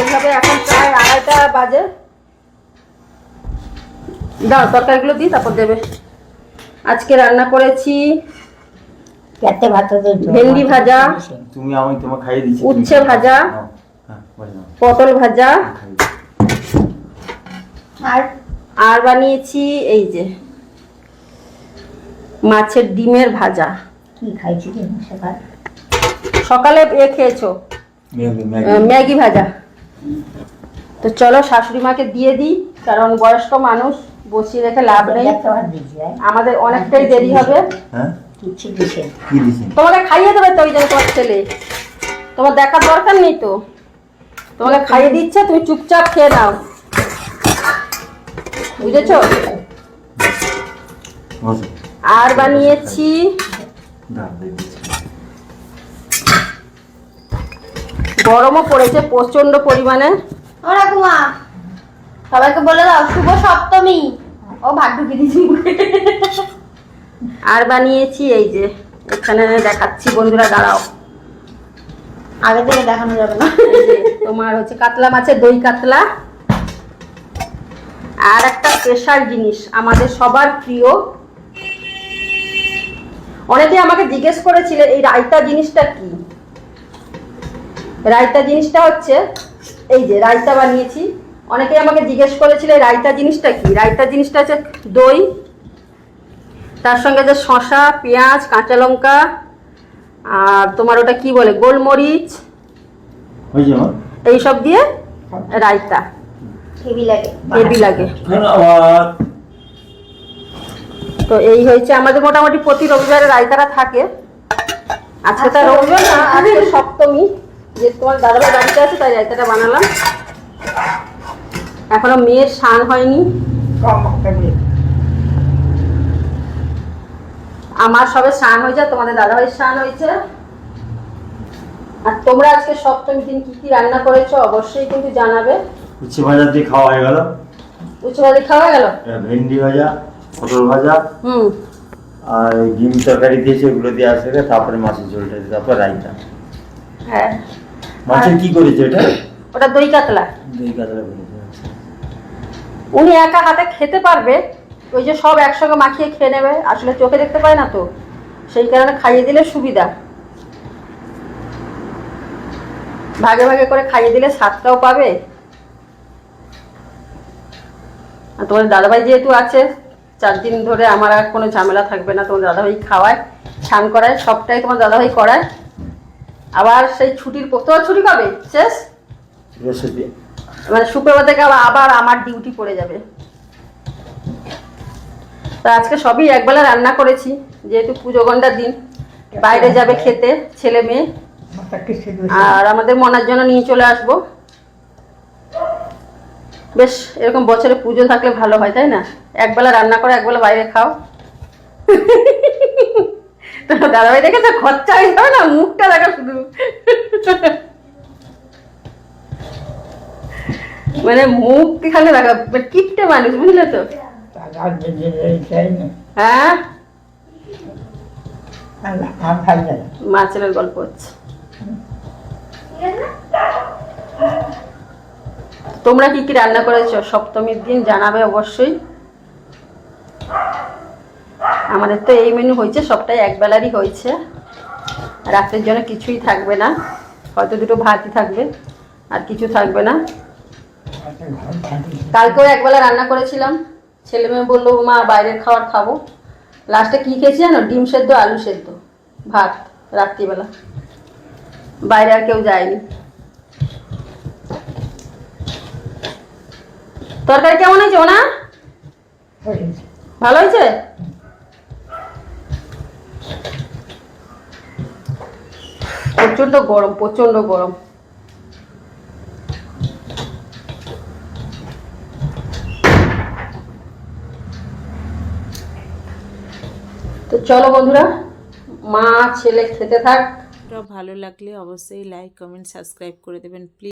দেরি হবে এখন প্রায় আড়াইটা বাজে। দাও তরকারিগুলো দিই তারপর দেবে। আজকে রান্না করেছি ভাত ভেন্ডি ভাজা তুমি আমি তোমাকে খাইয়ে দিচ্ছি উচ্ছে ভাজা হ্যাঁ, নাও, পটল ভাজা। আর? আর বানিয়েছি এই যে মাছের ডিমের ভাজা। কি খাইছি কি সকালে এ খেয়েছো। ম্যাগি ভাজা। তো চলো শাশুড়ি মাকে দিয়ে দিই কারণ বয়স্ক মানুষ বসিয়ে রেখে লাভ নেই। ভাই আমাদের অনেকটাই দেরি হবে। হ্যাঁ তোমাকে খাইয়ে দেবে তো ওই জন্য তোমার ছেলে। তোমার দেখার দরকার নেই তো। তোমাকে খাইয়ে দিচ্ছে তুমি চুপচাপ খেয়ে নাও। বুঝেছ? আর বানিয়েছি দাও দিয়ে দিচ্ছি গরমও পড়েছে প্রচণ্ড পরিমাণে। ও রাকুমা সবাইকে বলে দাও শুভ সপ্তমী। ও ভাত ঢুকিয়ে দিয়েছি আর বানিয়েছি এই যে এখানে দেখাচ্ছি বন্ধুরা দাঁড়াও। আগে থেকে দেখানো যাবে না। তোমার হচ্ছে কাতলা মাছের দই কাতলা। আর একটা স্পেশাল জিনিস আমাদের সবার প্রিয়। অনেকে আমাকে জিজ্ঞেস করেছিলেন এই রায়তা জিনিসটা কি? রায়তা জিনিসটা হচ্ছে এই যে রায়তা বানিয়েছি। অনেকে আমাকে জিজ্ঞেস করেছিল এই রায়তা জিনিসটা কি? রায়তা জিনিসটা হচ্ছে দই তার সঙ্গে যে শশা পেঁয়াজ কাঁচা লঙ্কা আর তোমার ওটা কি বলে? গোলমরিচ এইসব দিয়ে রায়তা। হেভি লাগে। হেভি লাগে। তো এই হয়েছে আমাদের মোটামুটি প্রতি রবিবারে রায়তাটা থাকে। আজকে তো রবিবার না আজকে সপ্তমী। যে তোমার দাদাভাই বাড়িতে আছে তাই রায়তাটা বানালাম। এখনও মেয়ের স্নান হয়নি। আমার সবে স্নান হয়ে যায় তোমাদের দাদাভাই স্নান হয়েছে। আর তোমরা আজকে সপ্তমী দিন কি কি রান্না করেছ অবশ্যই কিন্তু জানাবে। উচ্ছে ভাজা দিয়ে খাওয়া হয়ে গেল। উচ্চ ভাজি খাওয়া গেল? ভেন্ডি ভাজা পটল ভাজা। হুম। আর ডিম তরকারি দিয়েছে ওগুলো দিয়ে আসবে তারপরে মাছের ঝোলটা দিয়ে, তারপর রাইতা হ্যাঁ। মাছের কি করেছে এটা ওটা দই কাতলা। দই কাতলা করেছে আচ্ছা। উনি একা হাতে খেতে পারবে ওই যে সব একসঙ্গে মাখিয়ে খেয়ে নেবে আসলে চোখে দেখতে পায় না তো সেই কারণে খাইয়ে দিলে সুবিধা। ভাগে ভাগে করে খাইয়ে দিলে স্বাদটাও পাবে। আর তোমার দাদাভাই যেহেতু আছে চার দিন ধরে আমার আর কোনো ঝামেলা থাকবে না তোমার দাদাভাই খাওয়ায় ছান করায় সবটাই তোমার দাদাভাই করায়। আবার সেই ছুটির পর তোমার ছুটি কবে? শেষ? মানে শুক্রবার থেকে আবার আবার আমার ডিউটি পড়ে যাবে। তা আজকে সবই একবেলা রান্না করেছি যেহেতু পুজো ঘণ্টার দিন। বাইরে যাবে খেতে ছেলে মেয়ে। আর আমাদের মনার জন্য নিয়ে চলে আসব। বেশ এরকম বছরে পুজো থাকলে ভালো হয় তাই না? একবেলা রান্না করে একবেলা বাইরে খাও। দাদাভাই দেখেছ? খরচা হয়ে যাবে না? মুখটা দেখা শুধু। মানে মুখ এখানে দেখা মানে কিপটে মানুষ, বুঝলে তো? হ্যাঁ? মা গল্প হচ্ছে। তোমরা কি কি রান্না করেছ? সপ্তমীর দিন জানাবে অবশ্যই। আমাদের তো এই মেনু হয়েছে সবটাই একবেলারই হয়েছে। রাতের জন্য কিছুই থাকবে না। হয়তো দুটো ভাতই থাকবে আর কিছু থাকবে না। কালকেও একবেলা রান্না করেছিলাম। ছেলে মেয়ে বলল মা বাইরের খাবার খাব। লাস্টে কি খেয়েছি জানো? ডিম সেদ্ধ আলু সেদ্ধ ভাত রাত্রিবেলা। বাইরে আর কেউ যায়নি। তরকারি কেমন হয়েছে ওনা? ভালো হয়েছে? প্রচণ্ড গরম প্রচণ্ড গরম। তো চলো বন্ধুরা, মা, ছেলে, খেতে থাক। ভালো লাগলে অবশ্যই লাইক কমেন্ট সাবস্ক্রাইব করে দেবেন প্লিজ